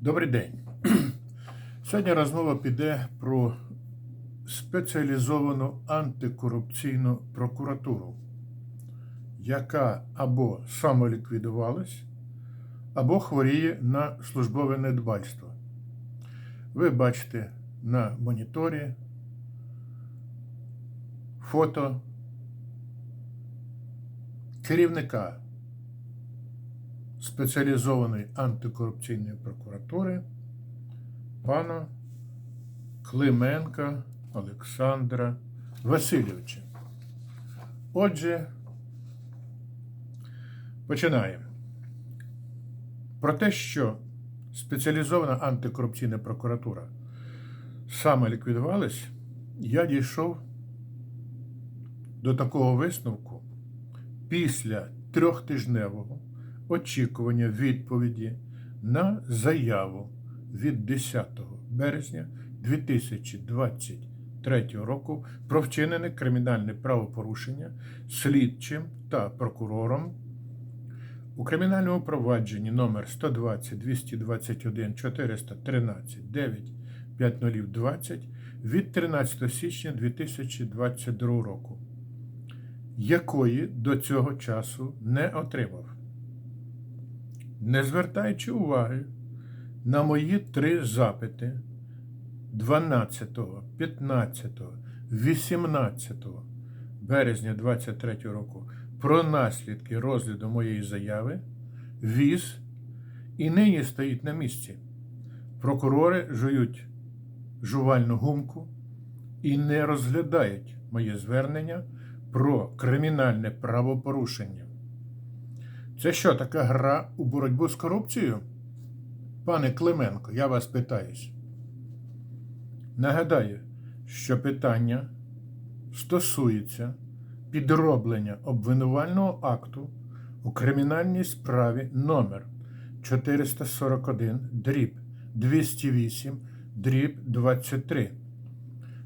Добрий день. Сьогодні розмова піде про спеціалізовану антикорупційну прокуратуру, яка або самоліквідувалась, або хворіє на службове недбальство. Ви бачите на моніторі фото керівника спеціалізованої антикорупційної прокуратури пана Клименка Олександра Васильовича. Отже, починаємо. Про те, що спеціалізована антикорупційна прокуратура саме ліквідувалась, я дійшов до такого висновку після трьохтижневого очікування відповіді на заяву від 10 березня 2023 року про вчинене кримінальне правопорушення слідчим та прокурором у кримінальному провадженні номер 120 221 413 9 5020 від 13 січня 2022 року, якої до цього часу не отримав не звертаючи уваги на мої три запити 12, 15, 18 березня 23 року про наслідки розгляду моєї заяви, віз і нині стоїть на місці. Прокурори жують жувальну гумку і не розглядають моє звернення про кримінальне правопорушення. Це що, така гра у боротьбу з корупцією? Пане Клименко, я вас питаюсь. Нагадаю, що питання стосується підроблення обвинувального акту у кримінальній справі номер 441 дріб 208 дріб 23,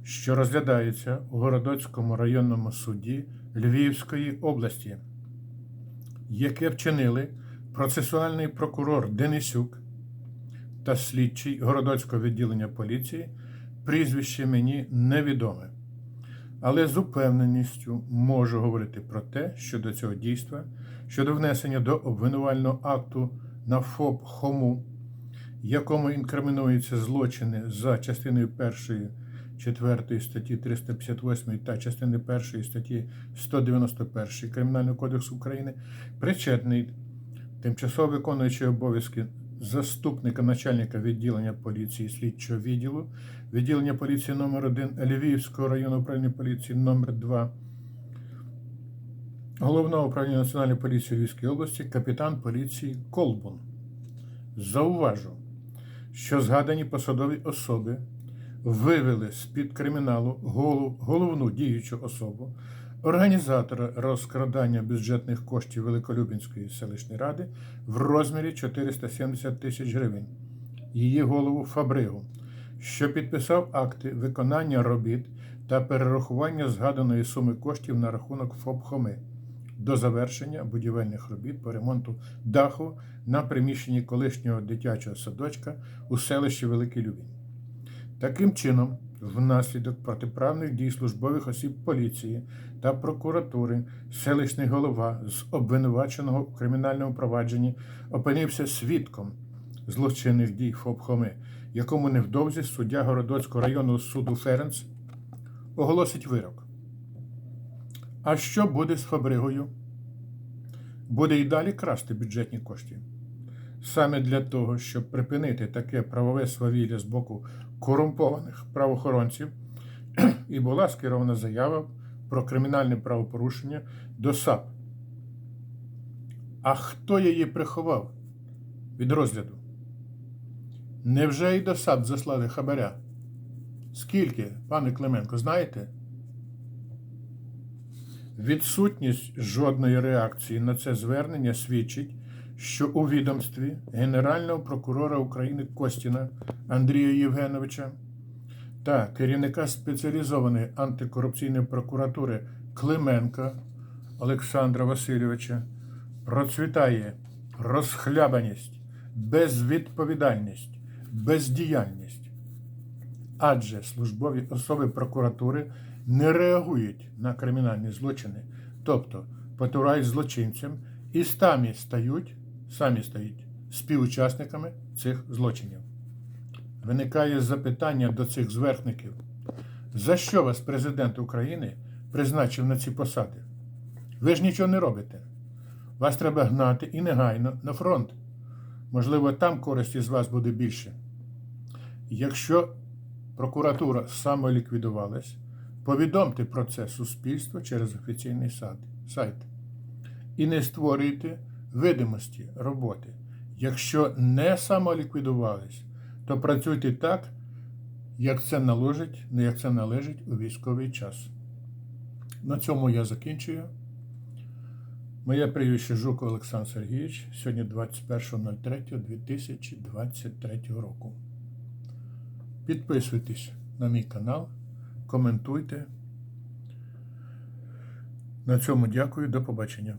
що розглядається у Городоцькому районному суді Львівської області яке вчинили процесуальний прокурор Денисюк та слідчий Городоцького відділення поліції, прізвище мені невідоме. Але з упевненістю можу говорити про те, що до цього дійства, щодо внесення до обвинувального акту на ФОП Хому, якому інкримінуються злочини за частиною першої 4 статті 358 та частини 1 статті 191 Кримінального кодексу України причетний тимчасово виконуючий обов'язки заступника начальника відділення поліції слідчого відділу, відділення поліції номер 1 Львівського району управління поліції номер 2 Головного управління Національної поліції Львівської області, капітан поліції Колбун. Зауважу, що згадані посадові особи вивели з-під криміналу головну діючу особу, організатора розкрадання бюджетних коштів Великолюбінської селищної ради в розмірі 470 тисяч гривень, її голову Фабригу, що підписав акти виконання робіт та перерахування згаданої суми коштів на рахунок ФОП Хоми до завершення будівельних робіт по ремонту даху на приміщенні колишнього дитячого садочка у селищі Великий Любінь. Таким чином, внаслідок протиправних дій службових осіб поліції та прокуратури, селищний голова з обвинуваченого у кримінальному провадженні опинився свідком злочинних дій ФОП Хоми, якому невдовзі суддя Городоцького районного суду Ференц оголосить вирок. А що буде з Фабригою? Буде й далі красти бюджетні кошти. Саме для того, щоб припинити таке правове свавілля з боку корумпованих правоохоронців, і була скерована заява про кримінальне правопорушення до САП. А хто її приховав від розгляду? Невже і до САП заслали хабаря? Скільки, пане Клименко, знаєте? Відсутність жодної реакції на це звернення свідчить, що у відомстві Генерального прокурора України Костіна Андрія Євгеновича та керівника спеціалізованої антикорупційної прокуратури Клименка Олександра Васильовича процвітає розхлябаність, безвідповідальність, бездіяльність. Адже службові особи прокуратури не реагують на кримінальні злочини, тобто потурають злочинцям і самі стають, самі стають співучасниками цих злочинів. Виникає запитання до цих зверхників. За що вас президент України призначив на ці посади? Ви ж нічого не робите. Вас треба гнати і негайно на фронт. Можливо, там користі з вас буде більше. Якщо прокуратура самоліквідувалась, повідомте про це суспільству через офіційний сайт. І не створюйте видимості роботи. Якщо не самоліквідувались, то працюйте так, як це належить, як це належить у військовий час. На цьому я закінчую. Моє прізвище Жуков Олександр Сергійович. Сьогодні 21.03.2023 року. Підписуйтесь на мій канал, коментуйте. На цьому дякую, до побачення.